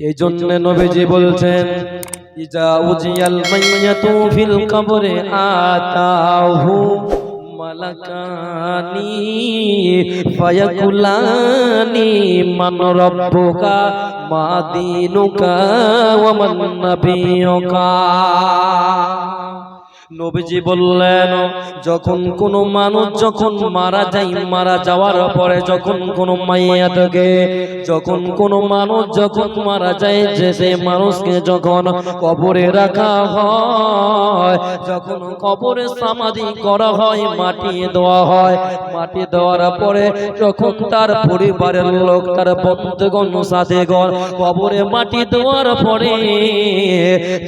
এই জন্য নবীজি বলছেন ইজা উজিয়াল মাইয়াতু ফিল কবরে আতাহু মালাকানি ফায়াকুলানি মান রব্বুকা মা দীনুকা ওয়া মান নাবিয়ুকা। নবীজি বললেন যখন কোন মানুষ যখন মারা যায় মারা যাওয়ার পরে যখন কোন মাইয়া থাকে যখন কোন মানুষ যখন মারা যায় যে সে মানুষকে যখন কবরে রাখা হয় যখন কবরে সমাধি করা হয় মাটি দেওয়া হয় মাটি দেওয়ার পরে যখন তার পরিবারের লোক তার বন্ধুগণ সাথেগণ কবরে মাটি দেওয়ার পরে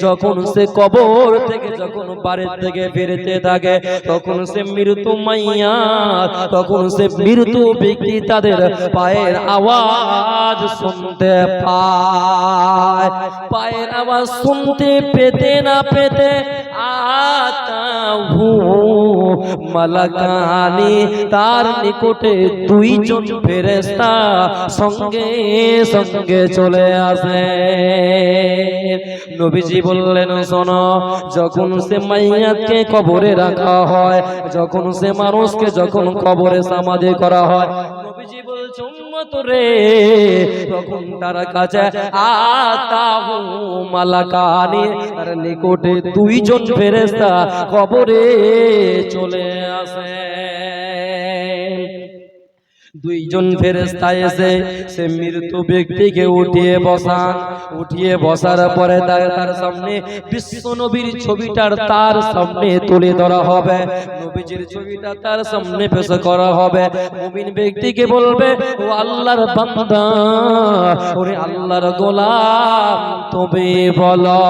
যখন সে কবর থেকে যখন বাড়ির থেকে ফিরতে থাকে, তখন সে মৃত্যু মাইয়া, তখন সে মৃত্যু ব্যক্তি তাদের পায়ের আওয়াজ শুনতে পায়। পায়ের আওয়াজ শুনতে পেতে না পেতে আতাহু তার নিকটে দুইজন ফেরেস্তা সঙ্গে সঙ্গে চলে আসে। নবীজি বললেন, শোনো, যখন সে মাইয়াতকে কবরে রাখা হয়, যখন সে মানুষকে যখন কবরে সমাধি করা হয় নবীজি বলছে রে, তখন তার কাছে আতাহু মালাকানি, তার নিকটে দুইজন ফেরেশতা কবরে চলে আসে। দুইজন ফেরেস্তা এসে সে মৃত্যু ব্যক্তিকে উঠিয়ে বসান। উঠিয়ে বসার পরে তার সামনে বিশ্ব নবীর ছবিটার তার সামনে তুলে ধরা হবে। নবীজির ছবিটা তার সামনে পেশ করা হবে। মুমিন ব্যক্তিকে বলবে, ও আল্লাহর বান্দা, ওরে আল্লাহর গোলাম, তবে বলো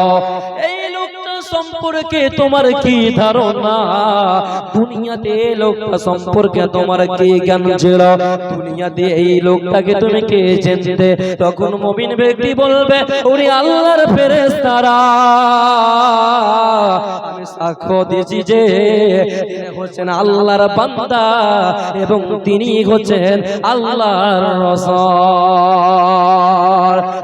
সম্পর্কে তোমার কি ধারণা? দুনিয়াতে এই লোকটা সম্পর্কে তোমার কি জ্ঞান ছিল? দুনিয়াতে এই লোকটাকে তুমি কে চিনতে? তখন মুমিন ব্যক্তি বলবে, ওরে আল্লাহর ফেরেশতারা, আমি সাক্ষ্য দিয়েছি যে হচ্ছেন আল্লাহর বান্দা এবং তিনি হচ্ছেন আল্লাহর রসল।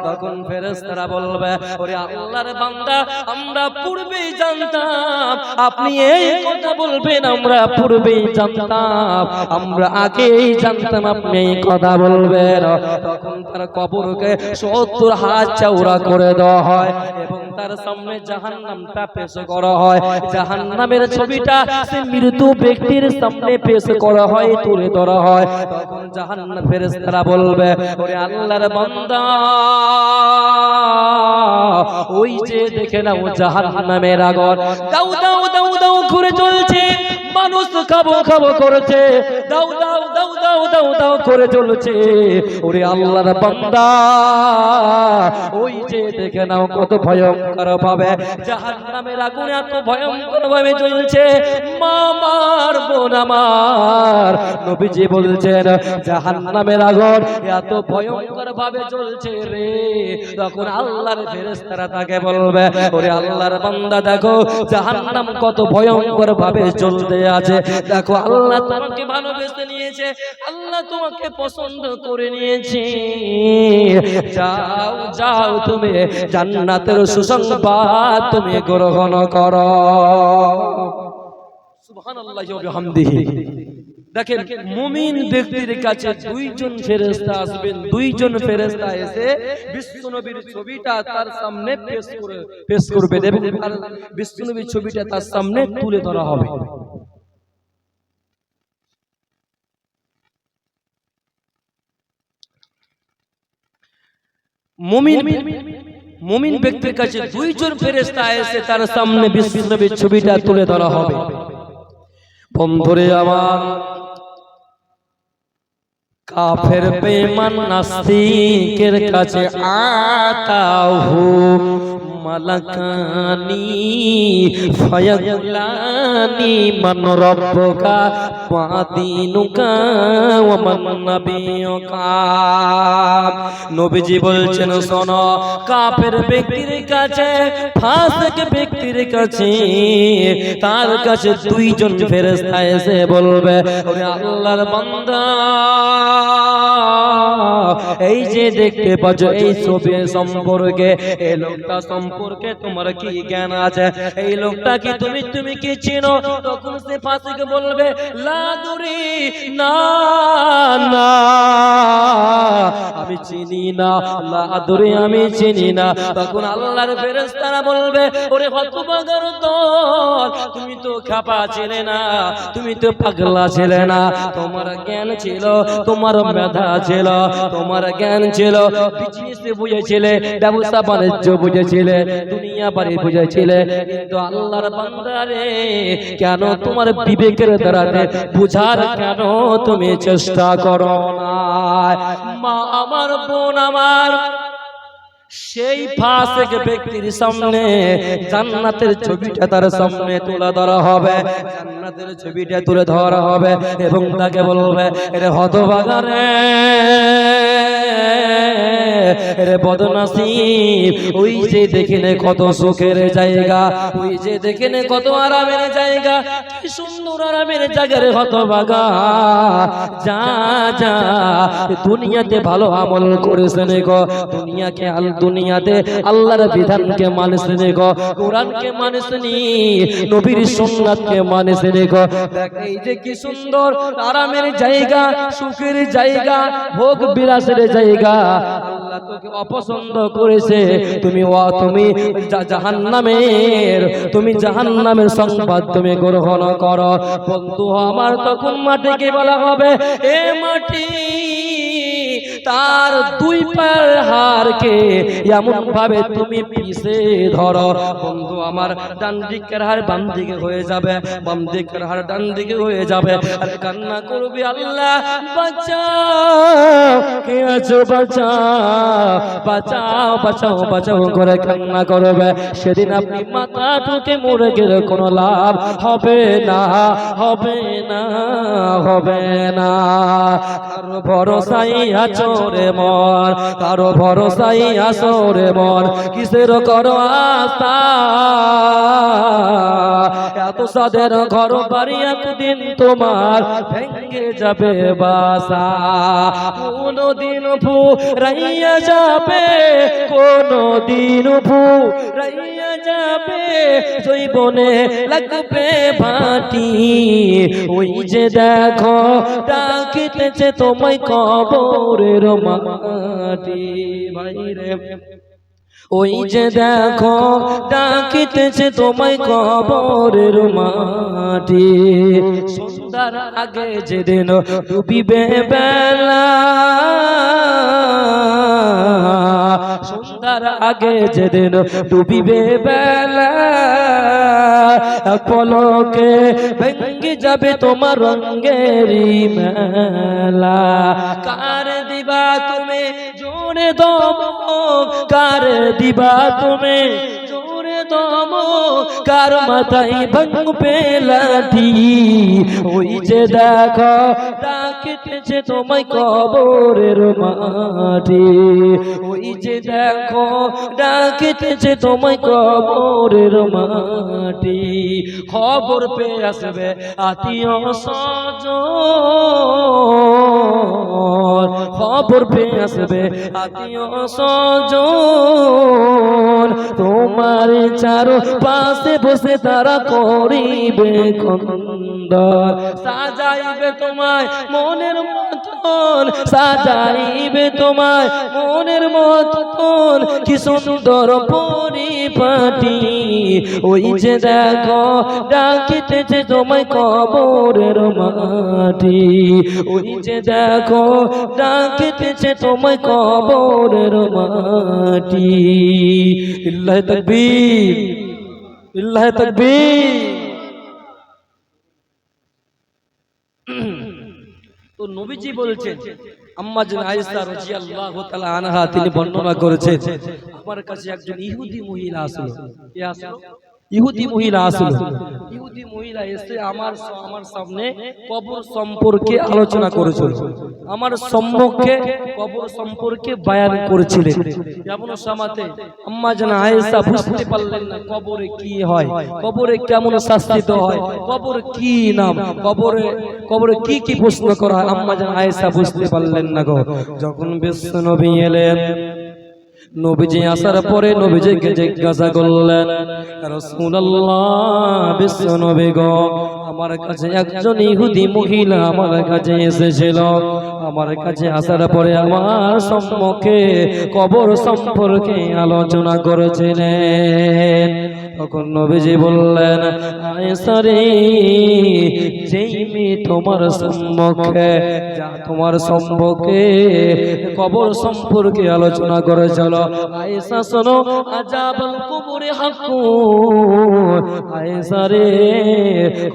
তখন ফেরেশতারা বলবে, ওরে আল্লাহর বান্দা, আমরা পূর্বেই জানতাম আপনি এই কথা বলবেন, আমরা পূর্বেই জানতাম। আমরা আগেই জানতাম, আপনি এই কথা বলবেন। তখন তার কবরকে সত্তর হাত চৌড়া করে দেওয়া হয় এবং তার সামনে জাহান্নামটা পেশ করা হয় জাহান্নামের ছবিটা সে মৃত্যু ব্যক্তির সামনে পেশ করা হয় তুলে ধরা হয় তখন জাহান্নাম ফেরেশতারা বলবে ওরে আল্লাহর বান্দা ওই যে দেখে নাও জাহান্নামের আগর দাও দাও দাও দাও করে চলছে মানুষ খাব খাব করেছে দাও দাও দাও দাও দাও করে চলছে। ওরে আল্লাহর বান্দা, ওই যে দেখে নাও কত ভয়ঙ্কর ভাবে। জাহান্নামের আগুন এত ভয়ঙ্কর ভাবে চলছে মামার বোন আমার, নবীজি বলছেন, জাহান্নামের আগুন এত ভয়ঙ্কর ভাবে চলছে রে। তখন আল্লাহর ফেরেশতারা তাকে বলবে, ওরে আল্লাহর বান্দা, দেখো জাহান্নাম কত ভয়ঙ্কর ভাবে চলতে আছে। দেখো আল্লাহ তোমাকে ভালোবেসে নিয়েছে। আল্লাহ তোমাকে পছন্দ করে নিয়েছে। যাও যাও তুমি, জান্নাতের সুসংবাদ তুমি গ্রহণ করো। সুবহানাল্লাহি দেখেন, মুমিন ব্যক্তির কাছে দুইজন ফেরেশতা আসবেন, দুইজন ফেরেশতা এসে বিশ্বনবীর ছবিটা তার সামনে পেশ করে, পেশ করবে। এবং বিশ্বনবীর ছবিটা তার সামনে তুলে ধরা হবে। মুমিন মুমিন ব্যক্তির কাছে দুইজন ফেরেস্তা এসে তার সামনে বিশ্বনবীর ছবিটা তুলে ধরা হবে। বন্ধুরে আমার কাফের বেমান নাস্তিকের কাছে আতাহু মালাকানি, ফায়াগুলানি মান রব্বুকা ওয়াদিনুকা ওয়া মান নাবিয়ুকা নবীজি বলছেন, শোনো, কাফের ব্যক্তির কাছে, ফাসিক ব্যক্তির কাছে, তার কাছে দুইজন ফেরেশতা এসে বলবে, ওরে আল্লাহর বান্দা। এই যে দেখতে পাচ্ছ, এই ছবি সম্পর্কে, এই লোকটা সম্পর্কে তোমার কি জ্ঞান আছে? এই লোকটা কি তুমি তুমি কি চিনো? তখন সে ফাঁসিকে বলবে লাদুরি না না, আমি চিনি না লাদুরি আমি চিনি না। তখন আল্লাহর ফেরেশতারা বলবে, ওরে হতভাগার দল তুমি তো খাপা ছিলে না, তুমি তো পাগলা ছিলে না। তোমার জ্ঞান ছিল, তোমার মেধা ছিল, তোমার জ্ঞান ছিল বুঝেছিলে, ব্যবসা বাণিজ্য বুঝেছিলে, দুনিয়া বাড়ি বুঝেছিলে, কিন্তু আল্লাহর বান্দারে কেন তোমার বিবেকের দ্বারাতে বুঝার কেন তুমি চেষ্টা করো না মা আমার বোন আমার সেই ফাসেক ব্যক্তির সামনে জান্নাতের ছবিটা তার সামনে তুলে ধরা হবে। জান্নাতের ছবিটা তুলে ধরা হবে এবং তাকে বলবে এটা হতবাগারে রে বদনাসিব ওই যে দেখে নে কত সুখের জায়গা ওই যে দেখে নে কত আরামের জায়গা কি সুন্দর আরামের জায়গা রে হতবাগা। যা যা দুনিয়াতে ভালো আমল করেছে নে গো দুনিয়াকে আল দুনিয়াতে আল্লাহর বিধানকে নে গো, কোরআনকে মানিস নি, নবীর সুন্নাতকে গো। দেখ, এই যে কি সুন্দর, আরামের জায়গা, সুখের জায়গা, ভোগ বিলাসের জায়গা। অপছন্দ করেছে। তুমি ও তুমি জাহান্নামের তুমি জাহান্নামের সংবাদ তুমি গ্রহণ করো। বন্ধু, আমার তখন মাটিকে বলা হবে, এ মাটি দুই হারকে এমন ভাবে তুমি পিছে ধরো। বন্ধু, আমার ডান দিকের হার বাম দিকে হয়ে যাবে, বাম দিকের হার ডান দিকে হয়ে যাবে। আর কান্না করবি আল্লাহ, বাঁচাও বাঁচাও বাঁচাও বাঁচাও বাঁচাও করে কান্না করবে। সেদিন আপনি মাথা ঠুকে মরে গেলে কোনো লাভ হবে না হবে না হবে না। কারও ভরসাই আছো রে মন, কারও ভরসাই আসো রে মন। কিসের করো আস্থা? এত সাদের ঘর বাড়ি একদিন তোমার ভেঙে যাবে বাসা। কোনো দিন ফু রাইয়া যাবে কোনো দিন ফু রাইয়া যাবে জৈবনে লাগবে ভাটি ওই যে দেখো ডাকিতেছে তোমায় কবরের মাটি। ভাইরে ওই যে দেখো ডাকিতেছে তোমায় কবরের মাটি। সুন্দর আগে যেদিন ডুবিবে বেলা। সুন্দর আগে যেদিন ডুবিবে বেলা। পলকে ভেঙ্গে যাবে তোমার রঙ্গেরি মেলা। কার দিবা তুমি জোরে দম কার দিবা তুমি? জোরে দম কার মাথায় ভাঙবে লাঠি ওই যে দেখো ডাকিতেছে তোমায় কবরের মাটি। ওই যে দেখো, ডাকিতেছে তোমায় কবরের মাটি। খবর পেয়ে আসবে আত্মীয় সজন খবর পেয়ে আসবে আত্মীয় সজন তোমার চারো পাশে বসে তারা করিবে কন্দর সাজাইবে তোমায় মনের মতন, সাজাইবে তোমায় মনের মতন কি সুন্দর পরিপাটি। ওই যে দেখো, ডাকিতেছে তোমায় কবরের মাটি। ওই যে দেখো, ডাকিতেছে তোমায় কবরের মাটি। ইল্লাহ তাকবীর ইল্লাহ তাকবীর। তো নবীজি বলছেন আম্মা জান আয়েশা রাদিয়াল্লাহু তাআলা আনহা তিনি বর্ণনা করেছেন। আমার কাছে একজন ইহুদি মহিলা আসলো। কে আসলো? ইহুদি মহিলা আসলো। ইহুদি মহিলা এসে আমার আমার সামনে কবর সম্পর্কে আলোচনা করেছিল। আমার সম্মুখে কবর সম্পর্কে বায়ান করেছিলেন। যেমন সামাতে আম্মা জানা আয়েশা বুঝতে পারলেন না কবরে কি হয়, কবরে কেমন শাস্তিত হয়, কবর কি নাম, কবরে কবরে কি কি প্রশ্ন করা হয়, আম্মা জানা আয়েশা বুঝতে পারলেন না গো। যখন বিশ্ব নবী এলেন নবীজি আসার পরে নবীজিকে জিজ্ঞাসা করলেন রাসূলুল্লাহ বিশ্ব নবী গো আমার কাছে একজন ইহুদি মহিলা আমার কাছে এসেছিল। আমার কাছে আসার পরে আমার সম্মুখে কবর সম্পর্কে আলোচনা করেছিলেন। তখন নবীজি বললেন আয়েশা রে যেই তোমার সম্মুখে, যা তোমার সম্মুখে কবর সম্পর্কে আলোচনা করেছিল, আয়েশা শোনো আজাবল কবরে হাকু আয়েশা রে,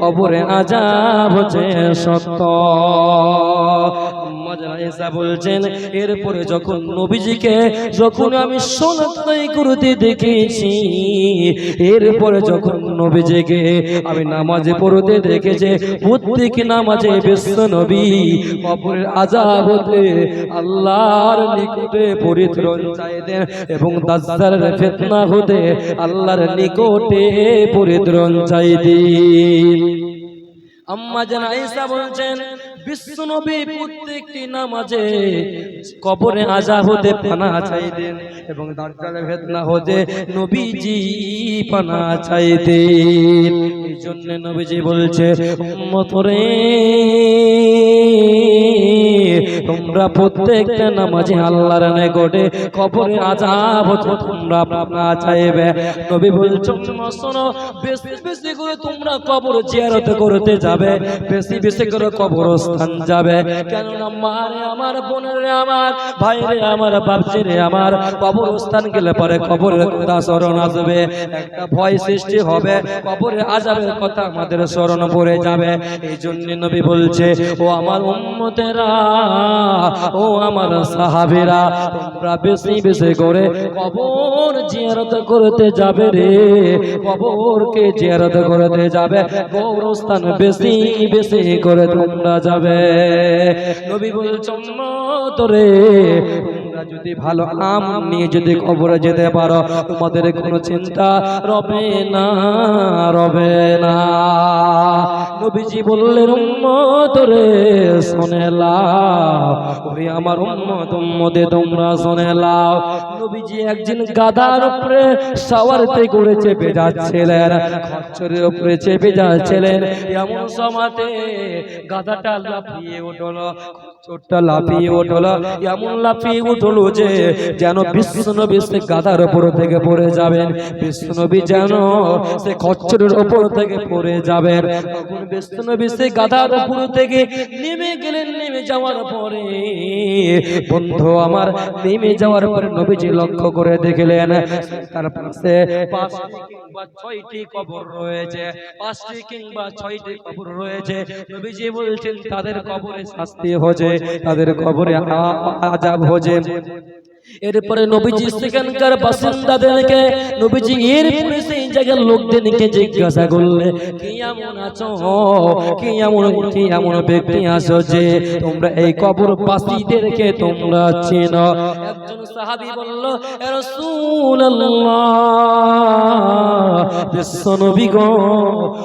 কবরে আজাব হচ্ছে সত্য। আম্মা বলছেন, এরপরে যখন নবীজিকে, যখন আমি সোনাতাই করতে দেখেছি, এরপরে যখন নবীজিকে আমি নামাজে পড়তে দেখেছি, প্রত্যেক নামাজে বিশ্ব নবী, কবরের আজাব হতে আল্লাহর নিকটে পরিত্রাণ চাইতেন এবং দাজ্জালের ফিতনা হতে আল্লাহর নিকটে পরিত্রাণ চাইতেন। আম্মা জান আয়েশা বলছেন বিশ্বনবী প্রত্যেকটি নামাজে কবরে আজাব হতে পানা চাইতেন এবং দাজ্জালের ফিতনা হতে নবীজি পানা চাইতেন। এই জন্য নবীজি বলছে উম্মত রে তোমরা প্রত্যেকটা নামাজে আল্লাহর নিকটে কবরে আজাব হতে তোমরা পানা চাইবে। নবী বলছো শোনো বেশি বেশি করে তোমরা কবর জিয়ারত করতে যাবে, বেশি বেশি করে কবরস্থান যাবে। কেননা মারে আমার, বোনের আমার, ভাইরে আমার, বাপজিরে আমার, কবরস্থান গেলে পরে কবরের কথা স্মরণ আসবে। একটা ভয় সৃষ্টি হবে, কবরে আজাবের কথা আমাদের স্মরণ পড়ে যাবে। এই জন্য নবী বলছে, ও আমার উম্মতেরা ও আমার সাহাবেরা, তোমরা বেশি বেশি করে কবর জিয়ারত করতে যাবে রে। কবরকে জিয়ারত করতে যাবে গৌরস্থান বেশি বেশি করে তোমরা যাবে। নবী বলছেন তোরে তোমরা যদি ভালো আম নিয়ে যদি কবরে যেতে পারো, তোমাদের কোনো চিন্তা রবে না রবে না। নবীজি বললেন, উম্মত রে, শুনে লাও। ওরে আমার উম্মত, উম্মতে তোমরা শুনে লাও। নবীজি একদিন গাদার উপরে সাওয়ারতে করে চেপে যাচ্ছিলেন, খচ্চরের উপরে চেপে যাচ্ছিলেন। এমন সমাতে গাদাটা লাফিয়ে উঠল চোরটা লাফিয়ে উঠল, এমন লাফিয়ে উঠল যে যেন বিশ্বনবী সে গাদার উপর থেকে পড়ে যাবেন। বিশ্বনবী যেন সে খচ্চরের উপর থেকে পড়ে যাবেন। তখন বিশ্বনবী সে গাদার উপর থেকে নেমে গেলেন, নেমে যাওয়ার পরে বন্ধু আমার নেমে যাওয়ার পরে নবীজি লক্ষ্য করে দেখলেন, তার পাশে পাঁচটি কিংবা ছয়টি কবর রয়েছে। পাঁচটি কিংবা ছয়টি কবর রয়েছে। নবীজি বলছেন, তাদের কবরে শাস্তি হচ্ছে, তাদের কবরে আজাব হচ্ছে। এরপরে নবীজি সেখানকার বাসিন্দাদেরকে নবীজি এরপরে সেই জায়গার লোকদেরকে জিজ্ঞাসা করলে, কি এমন আছো? কি এমন কি এমন ব্যক্তি আছো যে তোমরা এই কবর বাসীদেরকে তোমরা চেনো? একজন সাহাবী বলল, "এ রাসূলুল্লাহ নবী গো,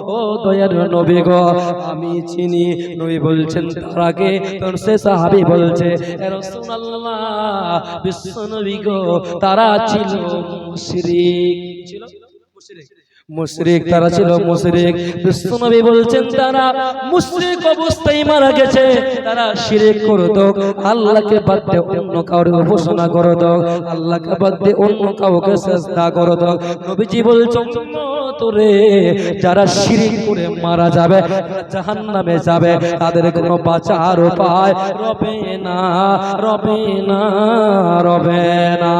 ও দয়ার নবী গো, আমি চিনি। নবী বলছেন, তার আগে সে সাহাবী বলছে, "এ রাসূলুল্লাহ, বিশ্ব নবী গো, তারা ছিল মুশরিক। ছিল? মুশরিক। তারা ছিল মুশরিক বিশ্বনবী বলছেন তারা মুশরিক অবস্থায় মারা গেছে। তারা শিরিক করত আল্লাহকে বাদ দিয়ে অন্য কাউকে উপাসনা করত আল্লাহকে বাদ দিয়ে অন্য কাউকে চেষ্টা করত নবীজি বলছেন তোরে যারা শিরিক করে মারা যাবে জাহান্নামে যাবে। তাদের কোনো বাঁচার উপায় রবে না রবে না রবে না।